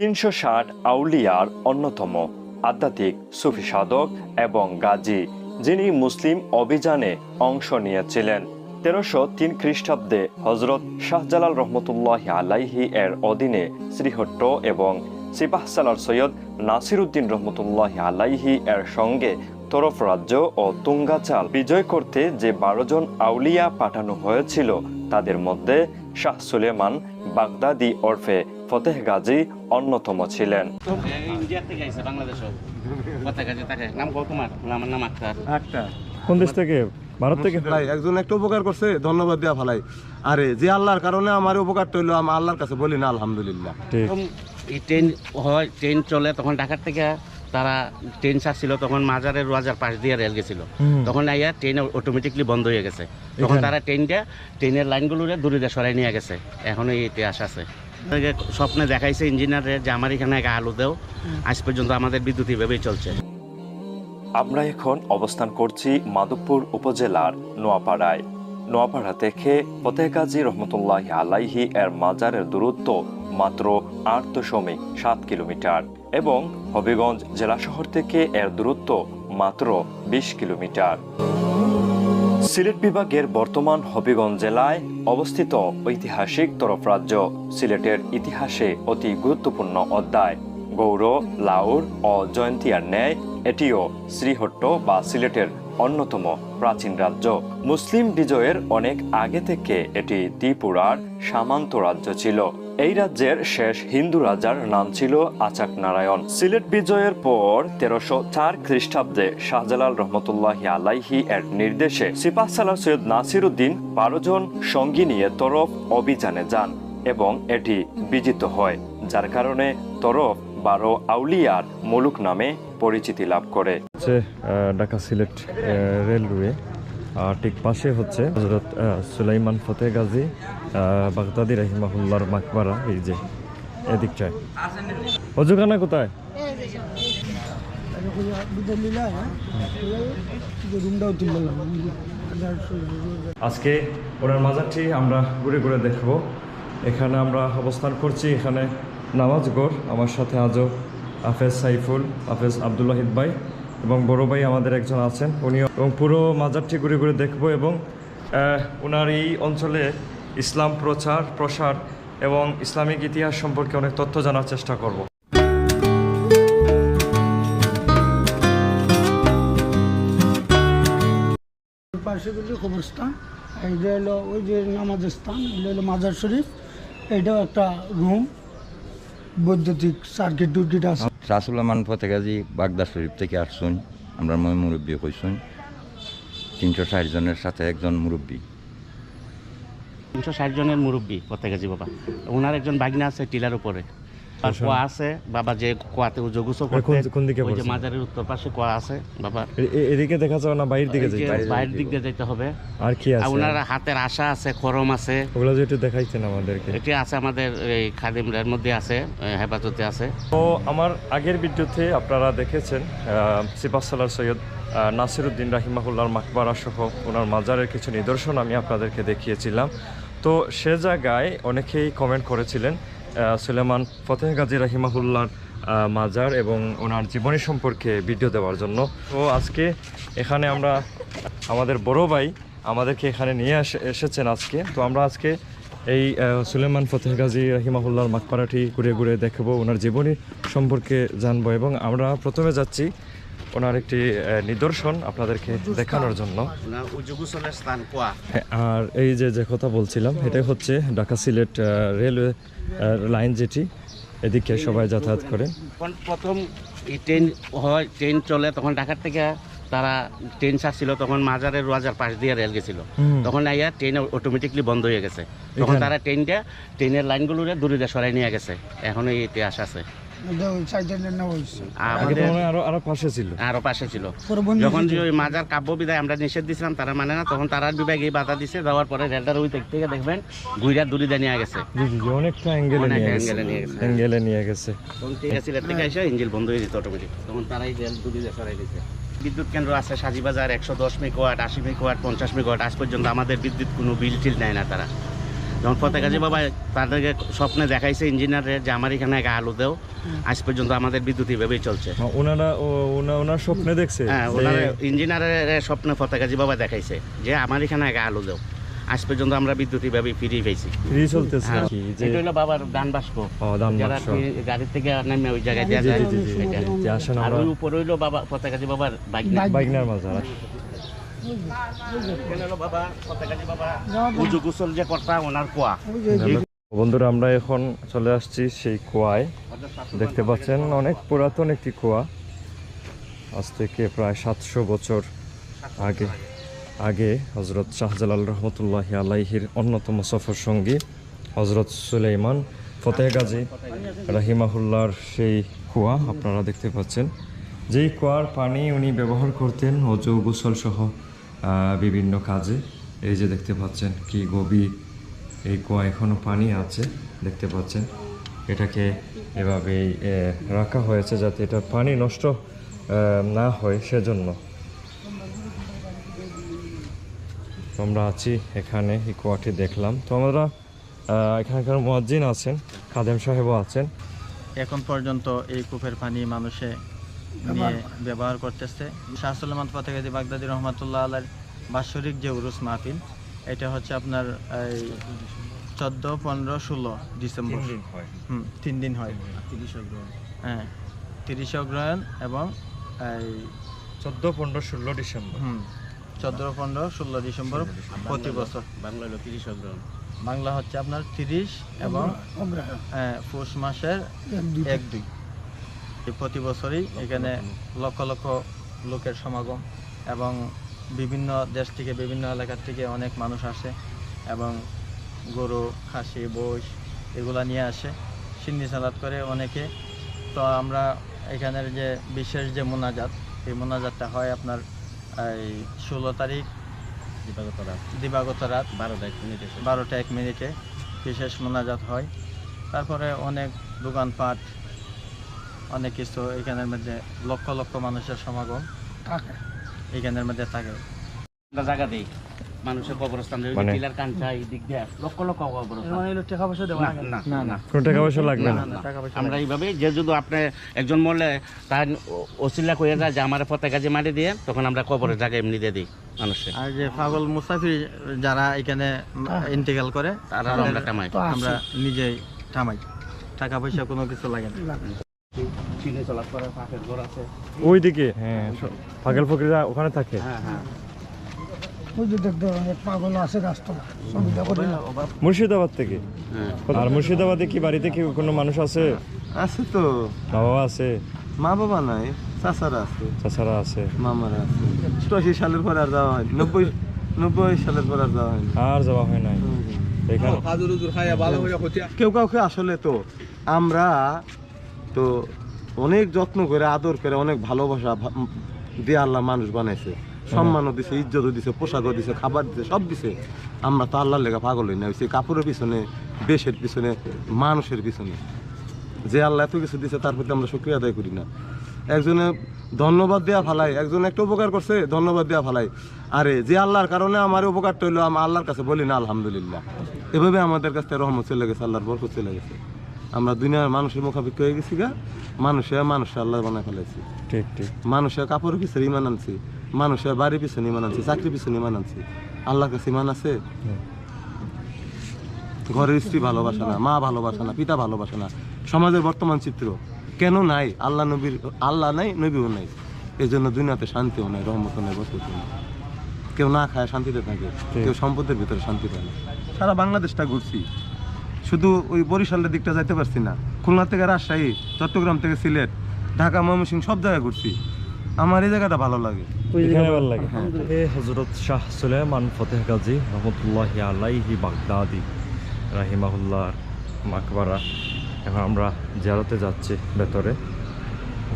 তিনশো ষাট আউলিয়ার অন্যতম আধ্যাত্মিক সুফি সাধক এবং গাজী, যিনি মুসলিম অভিযানে অংশ নিয়েছিলেন। তেরোশো তিন খ্রিস্টাব্দে হজরত শাহজালাল রহমতুল্লাহ আলাইহি এর অধীনে শ্রীহট্ট এবং সিপাহসালার সৈয়দ নাসিরুদ্দিন রহমতুল্লাহ আলাইহি এর সঙ্গে তরফ রাজ্য ও তুঙ্গাচাল বিজয় করতে যে বারো জন আউলিয়া পাঠানো হয়েছিল, তাদের মধ্যে শাহ সুলেমান বাগদাদি ওরফে ফতেহ গাজী অন্যতম ছিলেন। কোন দেশ থেকে? ভারত থেকে? ভাই একজন একটা উপকার করছে ধন্যবাদ দেওয়া ফালাই আরে যে আল্লাহর কারণে আমার উপকারটা হইল আমি আল্লাহর কাছে বলি না আলহামদুলিল্লাহ। এই ট্রেন হয় ট্রেন চলে তখন ঢাকার থেকে তারা ট্রেন ছাড়ছিল তখন মাজারের রাজার পাশ দিয়ে রেল গেছিল। তখন আইয়া ট্রেন অটোমেটিকলি বন্ধ হয়ে গেছে। তখন? তারা ট্রেনটা ট্রেনের লাইনগুলোরে দূরে সরাই নিয়ে গেছে। এখনও এই ইতিহাস আছে। স্বপ্নে দেখাইছে ইঞ্জিনিয়ারে যে আমার এখানে আগে আলু দেও। আজ পর্যন্ত আমাদের বিদ্যুৎ এভাবেই চলছে। আমরা এখন অবস্থান করছি মাধবপুর উপজেলার নোয়াপাড়ায়। নোয়াপাড়া থেকে ফতেহ গাজী রহমতুল্লাহ আলাইহি এর মাজারের দূরত্ব মাত্র আট দশমিক সাত কিলোমিটার এবং হবিগঞ্জ জেলা শহর থেকে এর দূরত্ব মাত্র বিশ কিলোমিটার। সিলেট বিভাগের বর্তমান হবিগঞ্জ জেলায় অবস্থিত ঐতিহাসিক তরফ রাজ্য। সিলেটের ইতিহাসে অতি গুরুত্বপূর্ণ অধ্যায়। গৌর লাউর ও জয়ন্তিয়ার ন্যায় এটিও শ্রীহট্ট বা সিলেটের অন্যতম প্রাচীন রাজ্য। মুসলিম বিজয়ের অনেক আগে থেকে এটি ত্রিপুরার সামান্ত রাজ্য ছিল। এই রাজ্যের শেষ হিন্দু রাজার নাম ছিল আচাক নারায়ণ। সিলেট বিজয়ের পর তেরোশো চার খ্রিস্টাব্দে শাহজালাল রহমতুল্লাহ আলাইহি এর নির্দেশে সিপাহ সালার সৈয়দ নাসির উদ্দিন বারো জন সঙ্গী নিয়ে তরফ অভিযানে যান এবং এটি বিজিত হয়, যার কারণে তরফ বারো আউলিয়ার মুলুক নামে পরিচিতি লাভ করে। ঢাকা সিলেট রেলওয়ে ঠিক পাশে হচ্ছে হজরত সুলাইমান ফতেহ গাজী বাগদাদি রাহিমাহুল্লার মাকবারা, এই যে এদিকটায় অজুখানা কোথায়? আজকে ওনার মাজারটি আমরা ঘুরে ঘুরে দেখব। এখানে আমরা অবস্থান করছি, এখানে নামাজ গড় আমার সাথে আজও হাফেজ সাইফুল, হাফেজ আবদুল্লাহিদ ভাই এবং বড় ভাই আমাদের একজন আছেন। উনিও এবং পুরো মাজারটি ঘুরে ঘুরে দেখব এবং ওনার এই অঞ্চলে ইসলাম প্রচার প্রসার এবং ইসলামিক ইতিহাস সম্পর্কে অনেক তথ্য জানার চেষ্টা করব। পাশে গেলে কবরস্থান হলো ওই যে নামাজের স্থান এটা হলো মাজার শরীফ। এটাও একটা রুম বৈদ্যুতিক সার্কিট দুটিটা আছে। রাসুল্লামান ফতেগাজি বাগদা শরীফ থেকে আসছুন। আমরা মই মুরব্বী হইছুন তিনশো ষাট জনের সাথে একজন মুরব্বী। তিনশো ষাট জনের মুরব্বী প্রত্যেকাজি বাবা। ওনার একজন বাগনা আছে টিলার উপরে। কুয়া আছে বাবা যে কুয়াতে কোন- দিকে ওই যে মাজারের উত্তর পাশে কুয়া আছে বাবা। এদিকে দেখা যাবে না বাইরের দিকে বাইরের দিক দিয়ে যেতে হবে। আর কি আছে? ওনার হাতের আশা আছে খরম আছে। ওগুলো যে একটু দেখাইছেন আমাদেরকে। এটি আছে আমাদের এই মধ্যে আছে হেফাজতে আছে। তো আমার আগের ভিডিওতে আপনারা দেখেছেন সিপাসালার সৈয়দ নাসিরুদ্দিন রাহিমাহুল্লার মাকবারা সহ ওনার মাজারের কিছু নিদর্শন আমি আপনাদেরকে দেখিয়েছিলাম। তো সে জায়গায় অনেকেই কমেন্ট করেছিলেন সুলেমান ফতেহ গাজী রাহিমাহুল্লার মাজার এবং ওনার জীবনী সম্পর্কে ভিডিও দেওয়ার জন্য। তো আজকে এখানে আমরা আমাদের বড় ভাই আমাদেরকে এখানে নিয়ে এসে- এসেছেন আজকে। তো আমরা আজকে এই সুলেমান ফতেহ গাজী রাহিমাহুল্লার মাকপাড়াটি ঘুরে ঘুরে দেখব, ওনার জীবনী সম্পর্কে জানব এবং আমরা প্রথমে যাচ্ছি ওনার একটি নিদর্শন আপনাদেরকে দেখানোর জন্য। আর এই যে যে কথা বলছিলাম এটাই হচ্ছে ঢাকা সিলেট রেলওয়ে লাইন যেটি এদিকে সবাই যাতায়াত করে। প্রথম এই ট্রেন হয় ট্রেন চলে তখন ঢাকার থেকে তারা ট্রেন ছাড়ছিল তখন মাজারের রাজার পাশ দিয়ে রেল গেছিল। তখন আইয়া ট্রেন অটোমেটিকলি বন্ধ হয়ে গেছে। তখন? তারা ট্রেনটা ট্রেনের লাইনগুলোরে দূরে সরাই নিয়ে গেছে। এখনও এই ইতিহাস আছে। এটা ওই সাইডের নেওয়া হয়েছে আগে তো আমাদের আরও আরও পাশে ছিল। আরও পাশে ছিল। যখন ওই মাজার কাব্য বিদায় আমরা নিষেধ দিছিলাম তারা মানে না তখন তারা বিভাগে বাধা দিছে দেওয়ার পরে রেলটার ওই দিক থেকে দেখবেন গুইরা দূরে দিয়ে নিয়ে গেছে। জি জি জি অনেকটা অ্যাঙ্গেলে নিয়ে গেছে। অ্যাঙ্গেলে নিয়ে গেছে। অ্যাঙ্গেলে নিয়ে গেছে। তখন ঠিক আছে থেকে এসে ইঞ্জিল বন্ধ হয়ে যেত অটোমেটিক তখন তারাই রেল দূরে দিয়ে সরাই দিছে। বিদ্যুৎ কেন্দ্র আছে সাজিবাজার একশো দশ মেগাওয়াট আশি মেগাওয়াট পঞ্চাশ মেগাওয়াট আজ পর্যন্ত আমাদের বিদ্যুৎ কোনো বিল টিল নেয় না তারা। যখন ফতেকাজী বাবা তাদেরকে স্বপ্নে দেখাইছে ইঞ্জিনিয়ারের যে আমার এখানে আগে আলু দেও আজ পর্যন্ত আমাদের বিদ্যুৎ এভাবেই চলছে। ওনারা ও- ওনা- ওনার স্বপ্নে দেখছে হ্যাঁ ওনার ইঞ্জিনিয়ারের স্বপ্নে ফতেকাজী বাবা দেখাইছে যে আমার এখানে আগে আলু দেও আজ পর্যন্ত আমরা বিদ্যুৎ এভাবে ফিরিয়ে পেয়েছি ফ্রি চলতেছে হ্যাঁ, এটা হলো বাবার দান বাস্ক যারা গাড়ি থেকে নেমে ওই জায়গায় দেওয়া যায় আর ওই উপরে হইল বাবা ফতেকাজী বাবার বাইক বাইকনার মাজার। বন্ধুরা, আমরা এখন চলে আসছি সেই কুয়ায়। দেখতে পাচ্ছেন, অনেক পুরাতন একটি কুয়া। আজ থেকে প্রায় সাতশো বছর আগে আগে হজরত শাহজালাল রহমতুল্লাহ আলাইহির অন্যতম সফর সঙ্গী হজরত সুলাইমান ফতেহ গাজী রাহিমাহুল্লার সেই কুয়া আপনারা দেখতে পাচ্ছেন। যেই কুয়ার পানি উনি ব্যবহার করতেন অজু গোসল সহ বিভিন্ন কাজে। এই যে দেখতে পাচ্ছেন কি গভীর এই কুয়া এখনও পানি আছে, দেখতে পাচ্ছেন। এটাকে এভাবেই রাখা হয়েছে যাতে এটা পানি নষ্ট না হয় সেজন্য। আমরা আছি এখানে, এই কুয়াটি দেখলাম। তো আমরা এখানকার মজ্জিন আছেন, খাদেম সাহেবও আছেন। এখন পর্যন্ত এই কূপের পানি মানুষে ব্যবহার করতেছে। শাহ সুলেমান ফতেগাদি বাগদাদি রহমাতুল্লাহ আলার বাৎসরিক যে উরুস মাহফিল এটা হচ্ছে আপনার এই চোদ্দ পনেরো ষোলো ডিসেম্বর। হুম তিন দিন হয়। হ্যাঁ তিরিশে অগ্রহায়ণ এবং এই চোদ্দ পনেরো ষোলো ডিসেম্বর। হুম চোদ্দ পনেরো ষোলো ডিসেম্বর প্রতি বছর। বাংলা হলো তিরিশ অগ্রহণ বাংলা হচ্ছে আপনার তিরিশ এবং হ্যাঁ, পৌষ মাসের এক দুই। প্রতি বছরই এখানে লক্ষ লক্ষ লোকের সমাগম এবং বিভিন্ন দেশ থেকে বিভিন্ন এলাকার থেকে অনেক মানুষ আসে এবং গরু খাসি বৈশ এগুলা নিয়ে আসে সিন্নি সালাদ করে অনেকে। তো আমরা এখানের যে বিশেষ যে মোনাজাত এই মোনাজাতটা হয় আপনার এই ষোলো তারিখ দিবাগত রাত। দিবাগত রাত বারোটা এক মিনিট বারোটা এক মিনিটে বিশেষ মোনাজাত হয়। তারপরে অনেক দোকানপাট অনেক কিছু এখানের মধ্যে লক্ষ লক্ষ মানুষের সমাগম এখানের মধ্যে থাকে। জায়গা দেই। মানুষের কবরস্থান টিলার কাঞ্চা এই দিক দিয়ে। লক্ষ লক্ষ কবরস্থান। টাকা পয়সা না, না, না, না। কোনো টাকা পয়সা লাগবে না? আমরা এইভাবে যে যদি আপনি একজন মরলে তার যায় যে আমার পথে কাজে মারি দিয়ে তখন আমরা কবরের জায়গায় এমনি দিয়ে দিই মানুষের আর যে পাগল মুসাফির যারা এখানে ইন্তেকাল করে তারা আমরা কামাই। আমরা নিজেই থামাই টাকা পয়সা কোনো কিছু লাগে না। চিনি চলার পরে পাশের ঘর আছে। ওইদিকে? হ্যাঁ ফকিরা ওখানে থাকে? হ্যাঁ হ্যাঁ। মুর্শিদাবাদ থেকে? হ্যাঁ। আর মুর্শিদাবাদে কি বাড়িতে কি কোনো মানুষ আছে? আছে তো। মা বাবা আছে। মা বাবা নাই চাচারা আছে। চাচারা আছে। মামারা আছে। অষ্টআশি সালের পর আর যাওয়া হয়নি। নব্বই নব্বই সালের পর আর যাওয়া হয়নি। আর যাওয়া হয় নাই। কেউ কাউকে আসলে তো আমরা তো অনেক যত্ন করে, আদর করে, অনেক ভালোবাসা দিয়ে আল্লাহ মানুষ বানাইছে। সম্মানও দিছে, ইজ্জতও দিছে, পোশাকও দিছে, খাবার দিছে, সব দিছে। আমরা তো আল্লাহর লেখা পাগল হই না, হইছে কাপড়ের পিছনে বেশের পিছনে, মানুষের পিছনে। যে আল্লাহ এত কিছু দিছে, তার প্রতি আমরা শুক্রিয়া আদায় করি না। একজনে ধন্যবাদ দেওয়া ফালাই, একজন একটা উপকার করছে, ধন্যবাদ দেওয়া ফালাই। আরে, যে আল্লাহর কারণে আমার উপকারটা হইল, আমি আল্লাহর কাছে বলি না, আলহামদুলিল্লাহ। এভাবে আমাদের কাছ থেকে রহমত চলে গেছে, আল্লাহর বরকত চলে গেছে। আমরা দুনিয়ার মানুষের মুখাপিক্ষি হয়ে গেছি গা। মানুষে মানুষে আল্লাহ বানায় ফেলেছি ঠিক ঠিক। মানুষের কাপড়ের পিছনে ইমান আনছি। মানুষের বাড়ির পিছনে ইমান আনছি চাকরির পিছনে ইমান আনছি। আল্লাহর কাছে ইমান আছে? ঘরের স্ত্রী ভালোবাসা না মা ভালোবাসা না পিতা ভালোবাসা না। সমাজের বর্তমান চিত্র কেন নাই? আল্লাহ নবীর আল্লাহ নাই নবীও নাই। এই জন্য দুনিয়াতে শান্তিও নাই রহমতও নাই বরকতও নাই। কেউ না খায় শান্তিতে থাকে। কেউ সম্পদের ভিতরে শান্তি পায় না। সারা বাংলাদেশটা ঘুরছি। শুধু ওই বরিশালের দিকটা যাইতে পারছি না। খুলনা থেকে রাজশাহী চট্টগ্রাম থেকে সিলেট ঢাকা ময়মনসিংহ সব জায়গায় ঘুরছি। আমার এই জায়গাটা ভালো লাগে। এখানে ভালো লাগে। এ হজরত শাহ সুলেমান ফতেহ গাজী রহমতুল্লাহ আলাইহি বাগদাদি রাহিমাহুল্লাহ মাকবারা। এখন আমরা জিয়ারতে যাচ্ছি ভেতরে।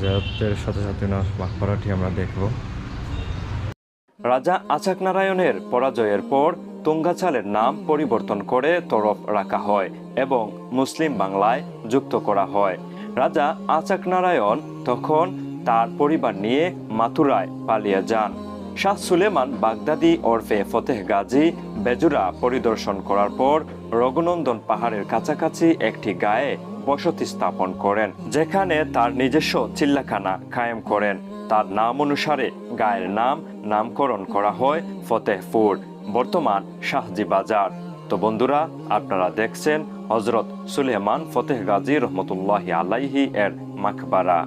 জিয়ারতের সাথে সাথে ওনার মাকবারাটি আমরা দেখব। রাজা আচাক নারায়ণের পরাজয়ের পর তুঙ্গাচালের নাম পরিবর্তন করে তরফ রাখা হয় এবং মুসলিম বাংলায় যুক্ত করা হয়। রাজা আচাক নারায়ণ তখন তার পরিবার নিয়ে মাথুরায় পালিয়ে যান। শাহ সুলেমান বাগদাদি ওরফে ফতেহ গাজী বেজুরা পরিদর্শন করার পর রঘুনন্দন পাহাড়ের কাছাকাছি একটি গায়ে বসতি স্থাপন করেন, যেখানে তার নিজস্ব চিল্লাখানা কায়েম করেন। তার নাম অনুসারে গায়ের নাম নামকরণ করা হয় ফতেহপুর। বর্তমান শাহজি বাজার। তো বন্ধুরা, আপনারা দেখছেন হজরত সুলেমান ফতেহ গাজী রহমতুল্লাহ আলাইহি এর মাকবারা।